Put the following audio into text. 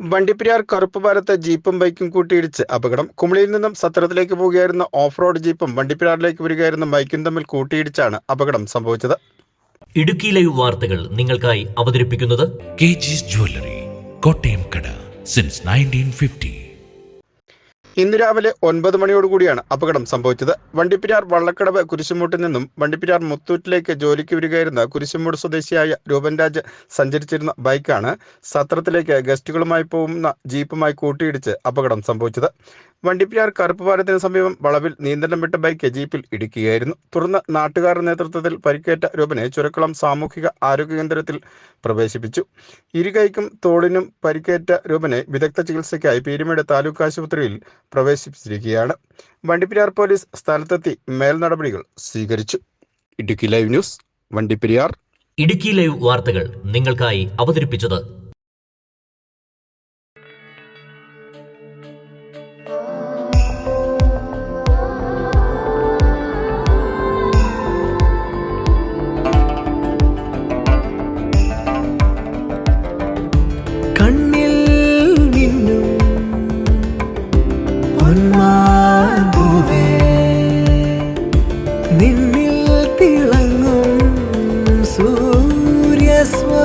വണ്ടിപ്പെരിയാർ കറുപ്പ് പാലത്ത് ജീപ്പും ബൈക്കും കൂട്ടിയിടിച്ച് അപകടം. കുമളിയിൽ നിന്നും സത്രത്തിലേക്ക് പോവുകയായിരുന്ന ഓഫ് റോഡ് ജീപ്പും വണ്ടിപ്പെരിയാറിലേക്ക് വരികയായിരുന്ന ബൈക്കും തമ്മിൽ കൂട്ടിയിടിച്ചാണ് അപകടം സംഭവിച്ചത്. ഇടുക്കി ലൈവ് വാർത്തകൾ നിങ്ങൾക്കായി അവതരിപ്പിക്കുന്നത് കെ ജിസ് ജ്വല്ലറി കോട്ടയം കട സിൻസ് നയന്റീൻ ഫിഫ്റ്റി ഇന്ന് രാവിലെ ഒൻപത് മണിയോടുകൂടിയാണ് അപകടം സംഭവിച്ചത്. വണ്ടിപ്പിരാർ വള്ളക്കടവ് കുരിശുമൂട്ടിൽ നിന്നും വണ്ടിപ്പിരാർ മുത്തൂറ്റിലേക്ക് ജോലിക്ക് വരികയായിരുന്ന കുരിശുമൂട് സ്വദേശിയായ രൂപൻ രാജ് സഞ്ചരിച്ചിരുന്ന ബൈക്കാണ് സത്രത്തിലേക്ക് ഗസ്റ്റുകളുമായി പോകുന്ന ജീപ്പുമായി കൂട്ടിയിടിച്ച് അപകടം സംഭവിച്ചത്. വണ്ടിപ്പിരാർ കറുപ്പുപാലത്തിന് സമീപം വളവിൽ നിയന്ത്രണം വിട്ട ബൈക്ക് ജീപ്പിൽ ഇടിക്കുകയായിരുന്നു. തുടർന്ന് നാട്ടുകാരുടെ നേതൃത്വത്തിൽ പരിക്കേറ്റ രൂപനെ ചുരക്കുളം സാമൂഹിക ആരോഗ്യ കേന്ദ്രത്തിൽ പ്രവേശിപ്പിച്ചു. ഇരുകൈക്കും തോളിനും പരിക്കേറ്റ രൂപനെ വിദഗ്ധ ചികിത്സയ്ക്കായി പീരുമേട് താലൂക്ക് ആശുപത്രിയിൽ പ്രവേശിപ്പിച്ചിരിക്കുകയാണ്. വണ്ടിപ്പെരിയാർ പോലീസ് സ്ഥലത്തെത്തി മേൽ നടപടികൾ സ്വീകരിച്ചു. Idukki live news Vandiperiyar. Idukki live വാർത്തകൾ നിങ്ങൾക്കായി അവതരിപ്പിച്ചത്